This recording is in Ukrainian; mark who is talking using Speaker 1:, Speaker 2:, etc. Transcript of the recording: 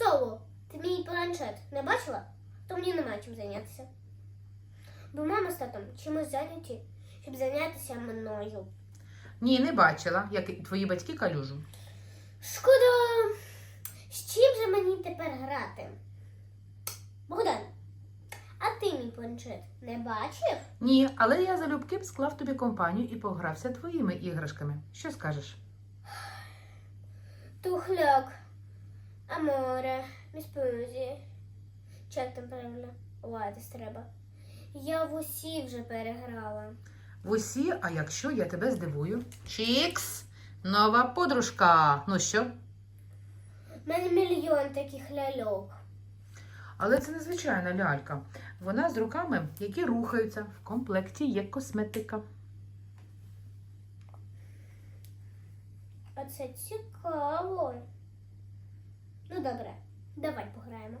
Speaker 1: Соло, ти мій планшет не бачила? То мені немає чим зайнятися. Бо мама з татом чимось зайняті, щоб зайнятися мною.
Speaker 2: Ні, не бачила, як і твої батьки калюжу.
Speaker 1: Шкода, з чим же мені тепер грати? Богдан, а ти мій планшет не бачив?
Speaker 2: Ні, але я залюбки б склав тобі компанію і погрався твоїми іграшками. Що скажеш?
Speaker 1: Тухляк, Аморе, Міспузі. Чи як там правильно? Ладись треба. Я в усі вже переграла.
Speaker 2: В усі, а якщо я тебе здивую? Чікс! Нова подружка. Ну що?
Speaker 1: У мене мільйон таких ляльок.
Speaker 2: Але це незвичайна лялька. Вона з руками, які рухаються. В комплекті є косметика.
Speaker 1: А це цікаво. Добре, давай пограємо.